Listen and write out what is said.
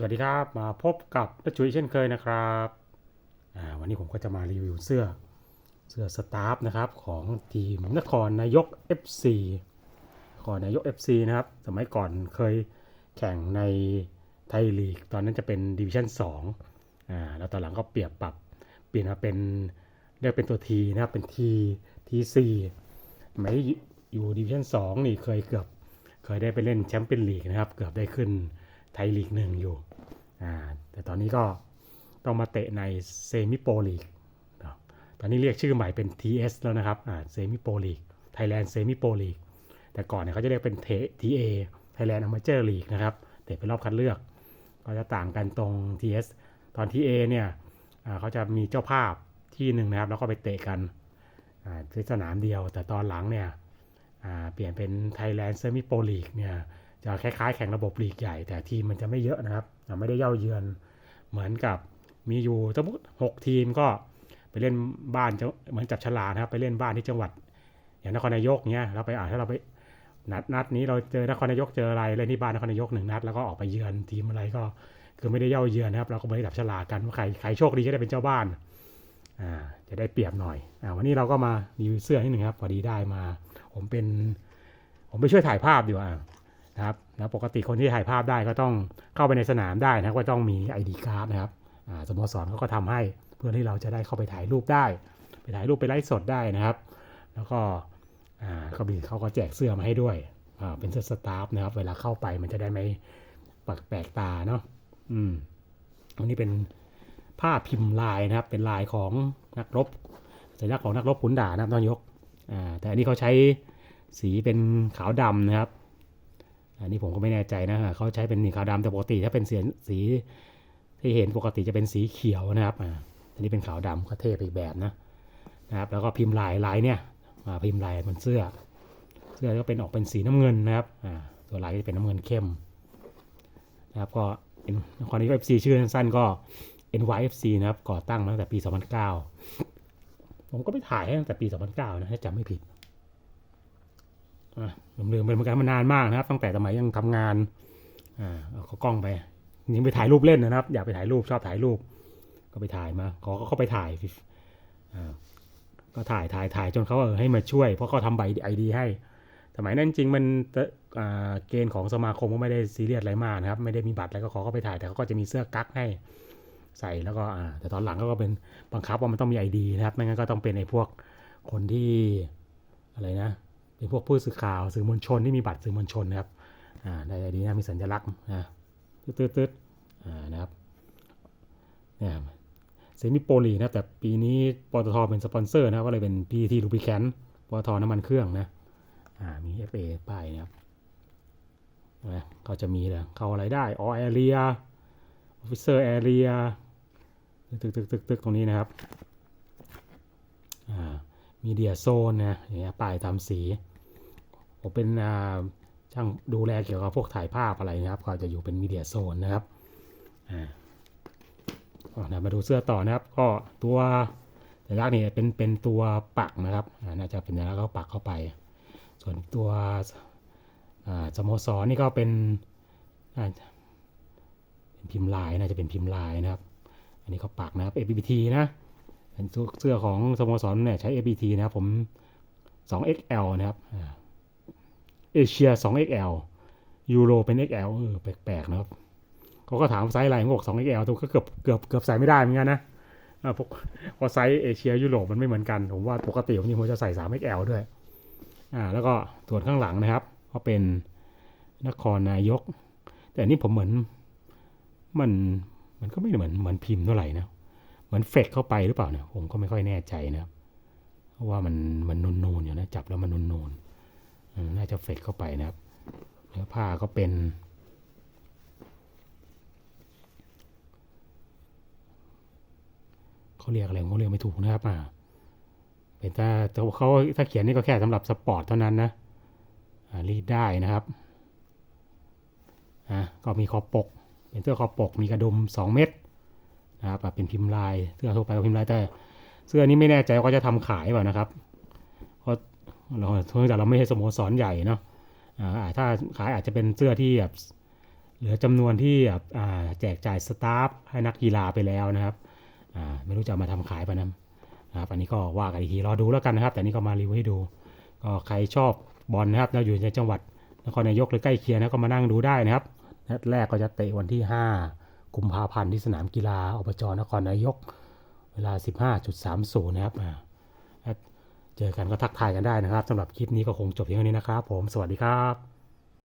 สวัสดีครับ มาพบกับนัจุยเช่นเคยนะครับวันนี้ผมก็จะมารีวิวเสื้อเสื้อสตาฟนะครับของทีมนครนายก FC นครนายก FC นะครับสมัยก่อนเคยแข่งในไทยลีก ตอนนั้นจะเป็นดิวิชั่น2อ่าแล้วตอนหลังก็เปรียบปรับเปลี่ยนมาเป็นเรียกเป็นตัวทีนะครับเป็นทีทีซีสมัยอยู่ดิวิชั่น2นี่เคยเกือบเคยได้ไปเล่นแชมเปี้ยนลีกนะครับเกือบได้ขึ้น ทยลีกหนึ่งอยู่อ่าแต่ตอนนี้ก็ต้องมาเตะในเซมิโปรลีก ตอนนี้เรียกชื่อใหม่เป็น TS แล้วนะครับอ่าเซมิโปรลีก ไทยแลนด์เซมิโปรลีก แต่ก่อนเนี่ยเขาจะเรียกเป็น TA Thailand Amateur League นะครับ เตะเป็นรอบคัดเลือก ก็จะต่างกันตรง TS ตอน TA เนี่ยอ่าเขาจะมีเจ้าภาพที่หนึ่งนะครับ แล้วก็ไปเตะกันอ่าที่สนามเดียว แต่ตอนหลังเนี่ยอ่าเปลี่ยนเป็น Thailand Semi Pro League เนี่ย จะคล้ายๆ แข่งระบบลีกใหญ่ แต่ทีมมันจะไม่เยอะนะครับ ไม่ได้เย่าเยือนเหมือนกับมีอยู่สมมติหกทีมก็ไปเล่นบ้านจะเหมือนจับฉลากนะครับ ไปเล่นบ้านที่จังหวัด อย่างนครนายกเนี้ยเราไปอ่านถ้าเราไปนัดนัดนี้เราเจอนครนายกเจออะไรเล่นที่บ้านนครนายกหนึ่งนัดแล้วก็ออกไปเยือนทีมอะไรก็คือไม่ได้เย่าเยือนนะครับ เราก็ไม่ได้จับฉลากกันว่าใครใครโชคดีก็ได้เป็นเจ้าบ้านอ่าจะได้เปรียบหน่อยอ่าวันนี้เราก็มารีวิวเสื้อนิดหนึ่งครับพอดีได้มา ผมเป็น ผมไปช่วยถ่ายภาพดีกว่า นะครับนะปกติคนที่ถ่ายภาพได้ก็ต้องเข้าไปในสนามได้นะก็ต้องมี ID card นะครับสโมสรเขาก็ทำให้เพื่อที่เราจะได้เข้าไปถ่ายรูปได้ ไปถ่ายรูปไปไลฟ์สดได้นะครับ แล้วก็อ่าก็มีเขาก็แจกเสื้อมาให้ด้วยเป็นเสื้อสตาฟนะครับ เวลาเข้าไปมันจะได้ไม่ปกแปลกตาเนาะอืมอันนี้เป็นผ้าพิมพ์ลายนะครับ เป็นลายของนักรบสัญลักษณ์ของนักรบขุนด่านะครับต้องยกแต่อันนี้เขาใช้สีเป็นขาวดำนะครับ อันนี้ผมก็ไม่แน่ใจนะเขาใช้เป็นขาวดำแต่ปกติถ้าเป็นเสียสีที่เห็นปกติจะเป็นสีเขียวนะครับอ่าอันนี้เป็นขาวดำก็เท่ไปอีกแบบนะนะครับแล้วก็พิมพ์ลายลายเนี่ยมาพิมพ์ลายบนเสื้อ เสื้อก็เป็นออกเป็นสีน้ำเงินนะครับอ่าตัวลายก็จะเป็นน้ำเงินเข้มนะครับก็เป็นคอนนี้ก็ FC ชื่อสั้นๆก็ NYFC นะครับก่อตั้งมาตั้งแต่ปี 2009 ผมก็ไปถ่ายให้ตั้งแต่ปี 2009 นะถ้าจำไม่ผิด ลืมไปเหมือนกันมันนานมากนะครับ ตั้งแต่สมัยยังทำงานอ่าเอขากล้องไปยิงไปถ่ายรูปเล่นนะครับ อยากไปถ่ายรูปชอบถ่ายรูป ก็ไปถ่ายมาขอก็เข้าไปถ่ายอ่าก็ถ่ายถ่ายถ่ายจนเขาเออให้มาช่วย เพราะเขาทำใบไอดีให้ สมัยนั้นจริงมันอ่าเกณฑ์ของสมาคมก็ไม่ได้ซีเรียสอะไรมากนะครับ ไม่ได้มีบัตรอะไรก็ขอเข้าไปถ่ายแต่เขาก็จะมีเสื้อกั๊กให้ใส่แล้วก็อ่าแต่ตอนหลังก็เป็นบังคับว่ามันต้องมีไอดีนะครับไม่งั้นก็ต้องเป็นไอ้พวกคนที่อะไรนะ เป็นพวกผู้สื่อข่าวสื่อมวลชนที่มีบัตรสื่อมวลชนนะครับอ่าในไอดีนะมีสัญลักษณ์นะตืดตืดตืดอ่านะครับเนี่ยเซมิโปลีนะแต่ปีนี้ปตทเป็นสปอนเซอร์นะก็เลยเป็นพีทีลูบิแคนปตทน้ำมันเครื่องนะอ่ามี FA ป้ายนะครับนะก็จะมีเลยเข้าอะไรได้ออแอเรียออฟฟิเซอร์แอเรียตึกตึกตึกตึกตรงนี้นะครับ มีเดียโซนนะอย่างเงี้ยป้ายตามสี ผมเป็นอ่าช่างดูแลเกี่ยวกับพวกถ่ายภาพอะไรนะครับ ก็จะอยู่เป็นมีเดียโซนนะครับอ่านะมาดูเสื้อต่อนะครับ ก็ตัวสัญลักษณ์นี่เป็นเป็นตัวปักนะครับน่าจะเป็นสัญลักษณ์ก็ปักเข้าไป ส่วนตัวอ่าสโมสรนี่ก็เป็นอ่าเป็นพิมพ์ลายน่าจะเป็นพิมพ์ลายนะครับ อันนี้เขาปักนะครับ ABT นะ เป็นเสื้อของสโมสรเนี่ยใช้ ABT นะครับผม 2XL นะครับเอเชีย 2XL ยูโรเป็น XL เออแปลกๆนะครับเขาก็ถามไซส์อะไรผมบอก 2XL ตัวก็เกือบเกือบเกือบใส่ไม่ได้เหมือนกันนะอ่าพวกพอไซส์เอเชียยุโรปมันไม่เหมือนกัน ผมว่าปกติผมจริงผมจะใส่ 3XL ด้วย อ่า แล้วก็ส่วนข้างหลังนะครับก็เป็นนครนายก แต่นนี้ผมเหมือนมันมันก็ไม่เหมือนเหมือนพิมพ์เท่าไหร่นะ มือนเฟกเข้าไปหรือเปล่าเนี่ยผมก็ไม่ค่อยแน่ใจนะครับเพราะว่ามันมันนูนๆอยู่นะจับแล้วมันนูนๆน่าจะเฟกเข้าไปนะครับเนื้อผ้าก็เป็น เขาเรียกอะไรผมก็เรียกไม่ถูกนะครับอ่าเป็นถ้าแต่ว่าเขาถ้าเขียนนี่ก็แค่สำหรับสปอร์ตเท่านั้นนะรีดได้นะครับอะก็มีคอปก เป็นเสื้อคอปกมีกระดุม 2 เม็ด นะครับเป็นพิมพ์ลายเสื้อทั่วไปก็พิมพ์ลายแต่เสื้อนี้ไม่แน่ใจว่าจะทำขายเปล่านะครับเพราะเราเนื่องจากเราไม่ใช่สโมสรใหญ่เนาะอ่าถ้าขายอาจจะเป็นเสื้อที่แบบเหลือจำนวนที่แบบอ่าแจกจ่ายสตาฟให้นักกีฬาไปแล้วนะครับอ่าไม่รู้จะมาทำขายปะนะนะครับอันนี้ก็ว่ากันอีกทีรอดูแล้วกันนะครับ แต่นี่ก็มารีวิวให้ดู ก็ใครชอบบอลนะครับเราอยู่ในจังหวัดนครนายกหรือใกล้เคียงนะก็มานั่งดูได้นะครับนัดแรกก็จะเตะวันที่ 5 กุมภาพันธ์ที่สนามกีฬาอบจนครนายก เวลา 15.30 นะครับเจอกันก็ทักทายกันได้นะครับสำหรับคลิปนี้ก็คงจบเพียงเท่านี้นะครับ ผมสวัสดีครับ